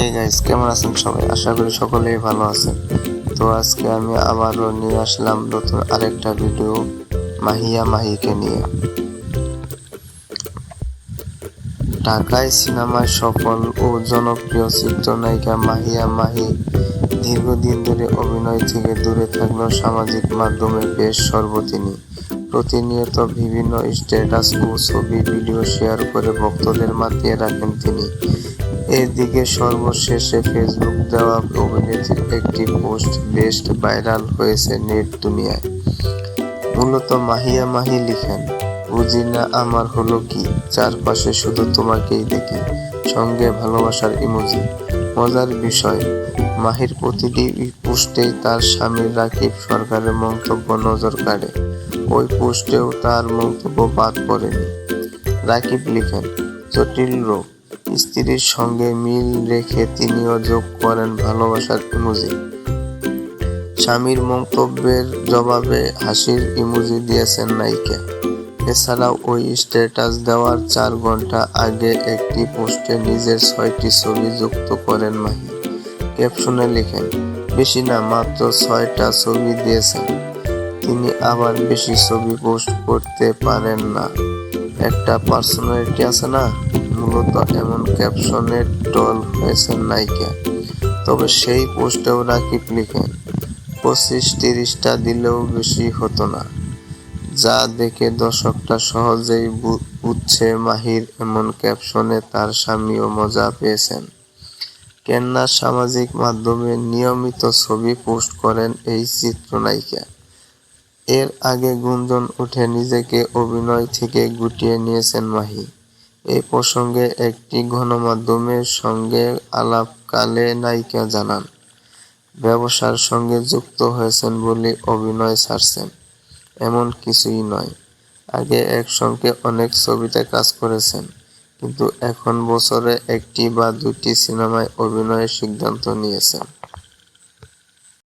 Hey guys কেমন আছেন সবাই? আশা করি সকলেই ভালো আছেন। তো আজকে আমি আবারও নিয়ে আসলাম নতুন আরেকটা ভিডিও মাহিয়া মাহিকে নিয়ে। ঢাকায় সিনেমায় সফল ও জনপ্রিয় চিত্রনায়িকা মাহিয়া মাহি দীর্ঘদিন ধরে অভিনয় থেকে দূরে থাকলেও সামাজিক মাধ্যমে বেশ সর্বতিনী প্রতিনিয়ত বিভিন্ন স্ট্যাটাস ও ছবি ভিডিও শেয়ার করে ভক্তদের মাতিয়ে রাখেন তিনি। এদিকে সর্বশেষে ফেসবুক দেওয়া অভিনেত্রীর একটি পোস্ট বেশ ভাইরাল হয়েছে নেট দুনিয়ায়। মূলত মাহিয়া মাহি লিখেন বুঝি না আমার হলো কি? চারপাশে শুধু তোমাকেই দেখি, সঙ্গে ভালোবাসার ইমোজি। মজার বিষয়, মাহির প্রতিটি পোস্টেই তার স্বামী রাকিব সরকারের মন্তব্য নজর কাড়ে। ওই পোস্টেও তার মন্তব্য বাদ পড়েনি। রাকিব লিখেন, জটিল রোগ স্ত্রীর সঙ্গে মিল রেখে তিনিও যোগ করেন ভালোবাসার ইমোজি। স্বামীর মন্তব্যের জবাবে হাসির ইমোজি দিয়েছেন নায়িকা। এছাড়াও ওই স্ট্যাটাস দেওয়ার চার ঘণ্টা আগে একটি পোস্টে নিজের ছয়টি ছবি যুক্ত করেন মাহি। ক্যাপশনে লিখেন, বেশি না, মাত্র ছয়টা ছবি দিয়েছেন। তিনি আবার বেশি ছবি পোস্ট করতে পারেন না। একটা পার্সোনালিটি আছে না, মূলত এমন ক্যাপশনের টল হয়েছেন নায়িকা। তবে সেই পোস্টেও রাকিব লিখেন, পঁচিশ তিরিশটা দিলেও বেশি হতো না। যা দেখে দর্শকটা সহজেই বুঝছে মাহির এমন ক্যাপশনে তার স্বামীও মজা পেয়েছেন। কেননা সামাজিক মাধ্যমে নিয়মিত ছবি পোস্ট করেন এই চিত্রনায়িকা। এর আগে গুঞ্জন উঠে নিজেকে অভিনয় থেকে গুটিয়ে নিয়েছেন মাহি। এই প্রসঙ্গে একটি গণমাধ্যমের সঙ্গে আলাপকালে নায়িকা জানান, ব্যবসার সঙ্গে যুক্ত হয়েছেন বলে অভিনয় ছাড়ছেন, এমন কিছুই নয়। আগে একসঙ্গে অনেক ছবিতে কাজ করেছেন, কিন্তু এখন বছরে একটি বা দুটি সিনেমায় অভিনয়ের সিদ্ধান্ত নিয়েছেন।